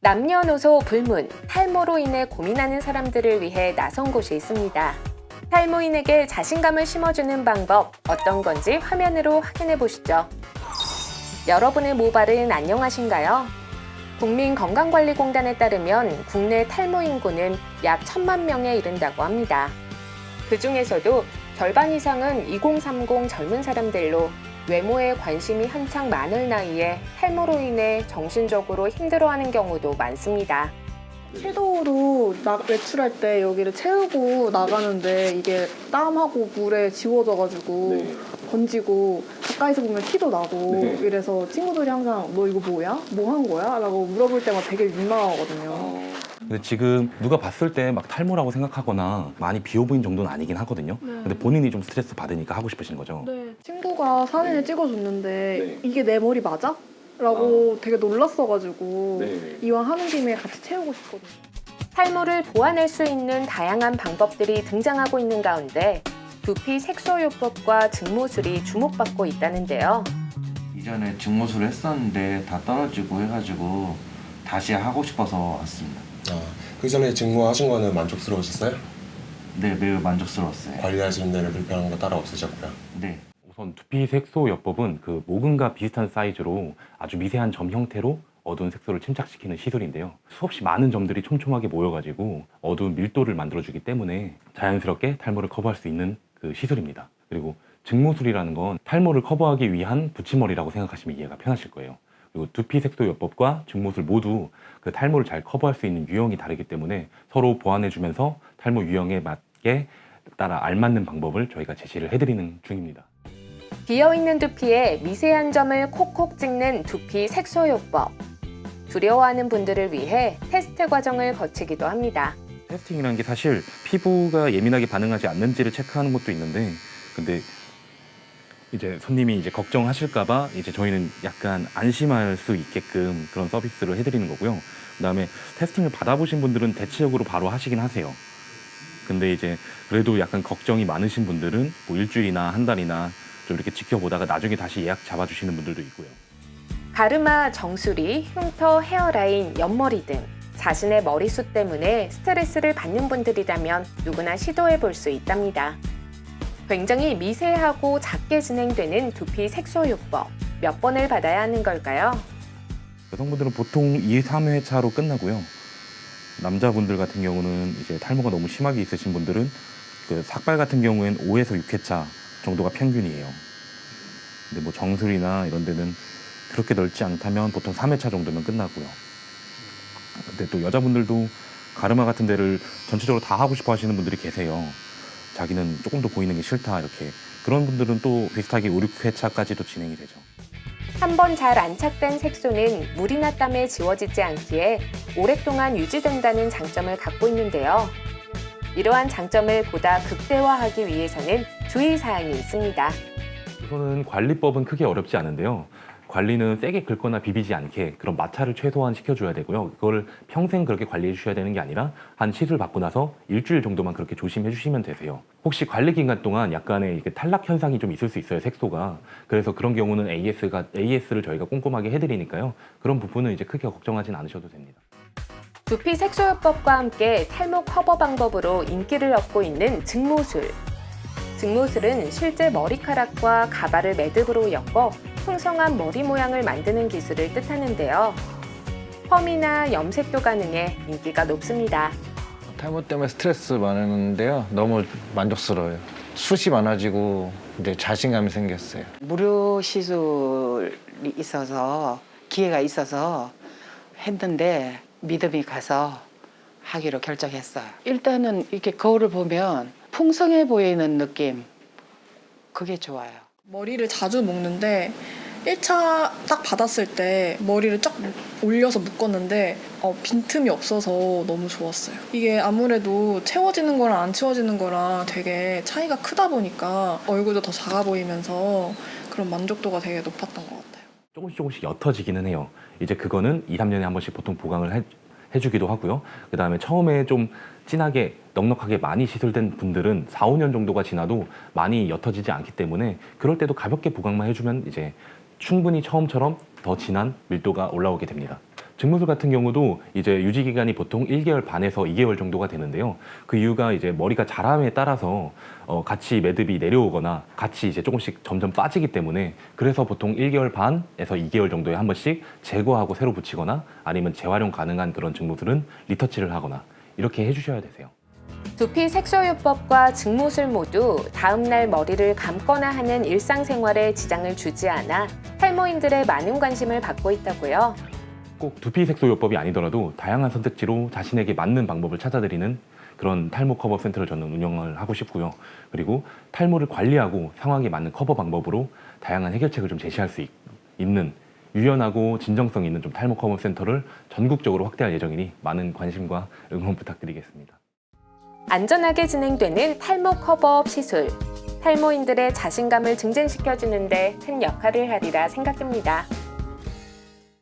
남녀노소 불문, 탈모로 인해 고민하는 사람들을 위해 나선 곳이 있습니다. 탈모인에게 자신감을 심어주는 방법 어떤 건지 화면으로 확인해 보시죠. 여러분의 모발은 안녕하신가요? 국민건강관리공단에 따르면 국내 탈모 인구는 약 천만 명에 이른다고 합니다. 그 중에서도 절반 이상은 2030 젊은 사람들로 외모에 관심이 한창 많을 나이에 탈모로 인해 정신적으로 힘들어하는 경우도 많습니다. 섀도우로 나, 외출할 때 여기를 채우고 나가는데 이게 땀하고 물에 지워져가지고 번지고 가까이서 보면 티도 나고 네. 이래서 친구들이 항상 너 이거 뭐야? 뭐 한 거야? 라고 물어볼 때마다 되게 민망하거든요. 근데 지금 누가 봤을 때 막 탈모라고 생각하거나 많이 비어 보인 정도는 아니긴 하거든요. 근데 본인이 좀 스트레스 받으니까 하고 싶으신 거죠. 네. 친구가 사진을 찍어줬는데 네. 이게 내 머리 맞아? 라고 되게 놀랐어가지고 네. 이왕 하는 김에 같이 채우고 싶거든요. 탈모를 보완할 수 있는 다양한 방법들이 등장하고 있는 가운데 두피 색소요법과 증모술이 주목받고 있다는데요. 이전에 증모술을 했었는데 다 떨어지고 해가지고 다시 하고 싶어서 왔습니다. 아, 그 전에 증모하신 거는 만족스러우셨어요? 네, 매우 만족스러웠어요. 관리하시는 데는 불편한 거 따로 없으셨고요. 네, 우선 두피 색소 요법은 그 모근과 비슷한 사이즈로 아주 미세한 점 형태로 어두운 색소를 침착시키는 시술인데요. 수없이 많은 점들이 촘촘하게 모여가지고 어두운 밀도를 만들어주기 때문에 자연스럽게 탈모를 커버할 수 있는 그 시술입니다. 그리고 증모술이라는 건 탈모를 커버하기 위한 붙임머리라고 생각하시면 이해가 편하실 거예요. 그리고 두피 색소 요법과 증모술 모두 그 탈모를 잘 커버할 수 있는 유형이 다르기 때문에 서로 보완해주면서 탈모 유형에 맞게 따라 알맞는 방법을 저희가 제시를 해드리는 중입니다. 비어있는 두피에 미세한 점을 콕콕 찍는 두피 색소요법. 두려워하는 분들을 위해 테스트 과정을 거치기도 합니다. 테스팅이라는 게 사실 피부가 예민하게 반응하지 않는지를 체크하는 것도 있는데 근데 이제 손님이 이제 걱정하실까봐 이제 저희는 약간 안심할 수 있게끔 그런 서비스를 해드리는 거고요. 그다음에 테스팅을 받아보신 분들은 대체적으로 바로 하시긴 하세요. 근데 이제 그래도 약간 걱정이 많으신 분들은 뭐 일주일이나 한 달이나 좀 이렇게 지켜보다가 나중에 다시 예약 잡아주시는 분들도 있고요. 가르마, 정수리, 흉터, 헤어라인, 옆머리 등 자신의 머리숱 때문에 스트레스를 받는 분들이라면 누구나 시도해 볼 수 있답니다. 굉장히 미세하고 작게 진행되는 두피 색소요법. 몇 번을 받아야 하는 걸까요? 여성분들은 보통 2, 3회 차로 끝나고요. 남자분들 같은 경우는 이제 탈모가 너무 심하게 있으신 분들은 그 삭발 같은 경우엔 5에서 6회 차 정도가 평균이에요. 근데 뭐 정수리나 이런 데는 그렇게 넓지 않다면 보통 3회 차 정도면 끝나고요. 근데 또 여자분들도 가르마 같은 데를 전체적으로 다 하고 싶어 하시는 분들이 계세요. 자기는 조금 더 보이는 게 싫다 이렇게 그런 분들은 또 비슷하게 5, 6회차까지도 진행이 되죠. 한 번 잘 안착된 색소는 물이나 땀에 지워지지 않기에 오랫동안 유지된다는 장점을 갖고 있는데요. 이러한 장점을 보다 극대화하기 위해서는 주의사항이 있습니다. 우선은 관리법은 크게 어렵지 않은데요. 관리는 세게 긁거나 비비지 않게 그런 마찰을 최소한 시켜줘야 되고요. 그걸 평생 그렇게 관리해 주셔야 되는 게 아니라 한 시술 받고 나서 일주일 정도만 그렇게 조심해 주시면 되세요. 혹시 관리 기간 동안 약간의 탈락 현상이 좀 있을 수 있어요, 색소가. 그래서 그런 경우는 AS가 AS를 저희가 꼼꼼하게 해드리니까요. 그런 부분은 이제 크게 걱정하진 않으셔도 됩니다. 두피 색소요법과 함께 탈모 커버 방법으로 인기를 얻고 있는 증모술. 증모술은 실제 머리카락과 가발을 매듭으로 엮어 풍성한 머리 모양을 만드는 기술을 뜻하는데요. 펌이나 염색도 가능해 인기가 높습니다. 탈모 때문에 스트레스 많았는데요. 너무 만족스러워요. 숱이 많아지고 이제 자신감이 생겼어요. 무료 시술이 있어서 기회가 있어서 했는데 믿음이 가서 하기로 결정했어요. 일단은 이렇게 거울을 보면 풍성해 보이는 느낌 그게 좋아요. 머리를 자주 묶는데 1차 딱 받았을 때 머리를 쫙 올려서 묶었는데 어, 빈틈이 없어서 너무 좋았어요. 이게 아무래도 채워지는 거랑 안 채워지는 거랑 되게 차이가 크다 보니까 얼굴도 더 작아 보이면서 그런 만족도가 되게 높았던 것 같아요. 조금씩 조금씩 옅어지기는 해요. 이제 그거는 2, 3년에 한 번씩 보통 보강을 해, 해주기도 하고요. 그 다음에 처음에 좀 진하게 넉넉하게 많이 시술된 분들은 4, 5년 정도가 지나도 많이 옅어지지 않기 때문에 그럴 때도 가볍게 보강만 해주면 이제 충분히 처음처럼 더 진한 밀도가 올라오게 됩니다. 증무술 같은 경우도 이제 유지 기간이 보통 1개월 반에서 2개월 정도가 되는데요. 그 이유가 이제 머리가 자람에 따라서 어, 같이 매듭이 내려오거나 같이 이제 조금씩 점점 빠지기 때문에 그래서 보통 1개월 반에서 2개월 정도에 한 번씩 제거하고 새로 붙이거나 아니면 재활용 가능한 그런 증무술은 리터치를 하거나 이렇게 해주셔야 되세요. 두피 색소요법과 증모술 모두 다음날 머리를 감거나 하는 일상생활에 지장을 주지 않아 탈모인들의 많은 관심을 받고 있다고요. 꼭 두피 색소요법이 아니더라도 다양한 선택지로 자신에게 맞는 방법을 찾아드리는 그런 탈모 커버 센터를 저는 운영을 하고 싶고요. 그리고 탈모를 관리하고 상황에 맞는 커버 방법으로 다양한 해결책을 좀 제시할 수 있, 는 유연하고 진정성 있는 좀 탈모 커버 센터를 전국적으로 확대할 예정이니 많은 관심과 응원 부탁드리겠습니다. 안전하게 진행되는 탈모 커버업 시술. 탈모인들의 자신감을 증진시켜주는데 큰 역할을 하리라 생각됩니다.